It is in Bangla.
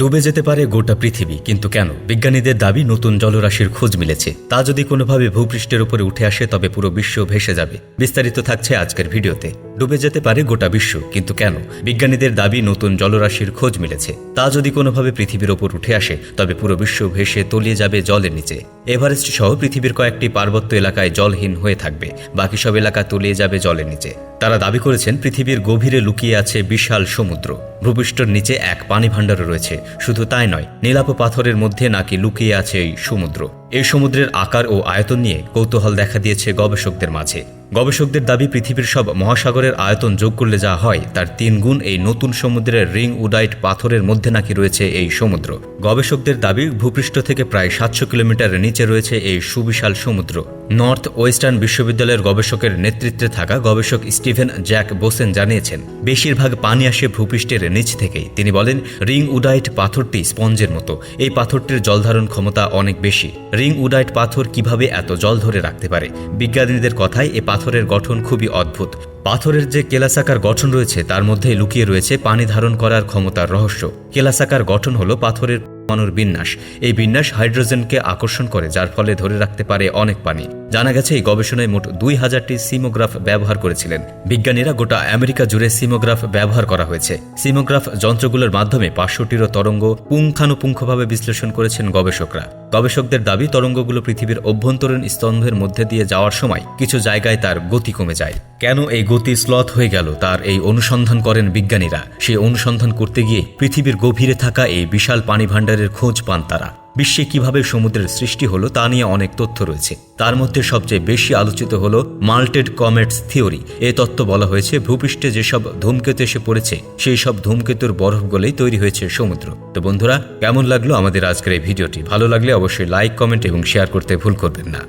ডুবে যেতে পারে গোটা পৃথিবী, কিন্তু কেন? বিজ্ঞানীদের দাবি, নতুন জলরাশির খোঁজ মিলেছে। তা যদি কোনোভাবে ভূপৃষ্ঠের উপরে উঠে আসে, তবে পুরো বিশ্ব ভেসে যাবে। বিস্তারিত থাকছে আজকের ভিডিওতে। ডুবে যেতে পারে গোটা বিশ্ব, কিন্তু কেন? বিজ্ঞানীদের দাবি, নতুন জলরাশির খোঁজ মিলেছে। তা যদি কোনোভাবে পৃথিবীর ওপর উঠে আসে, তবে পুরো বিশ্ব ভেসে তলিয়ে যাবে জলের নিচে। এভারেস্ট সহ পৃথিবীর কয়েকটি পার্বত্য এলাকায় জলহীন হয়ে থাকবে। বাকি সব এলাকা তলিয়ে যাবে জলের নিচে। তারা দাবি করেছেন, পৃথিবীর গভীরে লুকিয়ে আছে বিশাল সমুদ্র। ভূপৃষ্ঠের নিচে এক পানি ভাণ্ডারও রয়েছে। শুধু তাই নয়, নীলাপ পাথরের মধ্যে নাকি লুকিয়ে আছে এই সমুদ্র। এই সমুদ্রের আকার ও আয়তন নিয়ে কৌতূহল দেখা দিয়েছে গবেষকদের মাঝে। গবেষকদের দাবি, পৃথিবীর সব মহাসাগরের আয়তন যোগ করলে যা হয়, তার তিন গুণ এই নতুন সমুদ্রের রিং উডাইট পাথরের মধ্যে নাকি রয়েছে এই সমুদ্র। গবেষকদের দাবি, ভূপৃষ্ঠ থেকে প্রায় সাতশো কিলোমিটার নিচে রয়েছে এই সুবিশাল সমুদ্র। নর্থ ওয়েস্টার্ন বিশ্ববিদ্যালয়ের গবেষকের নেতৃত্বে থাকা গবেষক স্টিভেন জ্যাক বোসেন জানিয়েছেন, বেশিরভাগ পানি আসে ভূপৃষ্ঠের নিচ থেকেই। তিনি বলেন, রিং উডাইট পাথরটি স্পঞ্জের মতো। এই পাথরটির জলধারণ ক্ষমতা অনেক বেশি। রিং উডাইট পাথর কীভাবে এত জল ধরে রাখতে পারে? বিজ্ঞানীদের কথায় এ পাথরের গঠন খুবই অদ্ভুত। পাথরের যে কেলাসাকার গঠন রয়েছে, তার মধ্যে লুকিয়ে রয়েছে পানি ধারণ করার ক্ষমতার রহস্য। কেলাসাকার গঠন হলো পাথরের পরমাণুর বিন্যাস। এই বিন্যাস হাইড্রোজেনকে আকর্ষণ করে, যার ফলে ধরে রাখতে পারে অনেক পানি। জানা গেছে, এই গবেষণায় মোট দুই হাজারটি সিমোগ্রাফ ব্যবহার করেছিলেন। বিজ্ঞানীরা গোটা আমেরিকা জুড়ে সিমোগ্রাফ ব্যবহার করা হয়েছে। সিমোগ্রাফ যন্ত্রগুলোর মাধ্যমে পাঁচশোটিরও তরঙ্গ পুঙ্খানুপুঙ্খভাবে বিশ্লেষণ করেছেন গবেষকরা। গবেষকদের দাবি, তরঙ্গগুলো পৃথিবীর অভ্যন্তরীণ স্তম্ভের মধ্যে দিয়ে যাওয়ার সময় কিছু জায়গায় তার গতি কমে যায়। কেন এই গতি স্লথ হয়ে গেল, তার এই অনুসন্ধান করেন বিজ্ঞানীরা। সেই অনুসন্ধান করতে গিয়ে পৃথিবীর গভীরে থাকা এই বিশাল পানি ভাণ্ডারের খোঁজ পান তারা। বিশ্বে কীভাবে সমুদ্রের সৃষ্টি হলো তা নিয়ে অনেক তথ্য রয়েছে। তার মধ্যে সবচেয়ে বেশি আলোচিত হল মাল্টেড কমেটস থিওরি। এ তত্ত্ব বলা হয়েছে, ভূপৃষ্ঠে যেসব ধূমকেতু এসে পড়েছে, সেই সব ধূমকেতুর বরফ গলেই তৈরি হয়েছে সমুদ্র। তো বন্ধুরা, কেমন লাগল আমাদের আজকের এই ভিডিওটি? ভালো লাগলে অবশ্যই লাইক কমেন্ট এবং শেয়ার করতে ভুল করবেন না।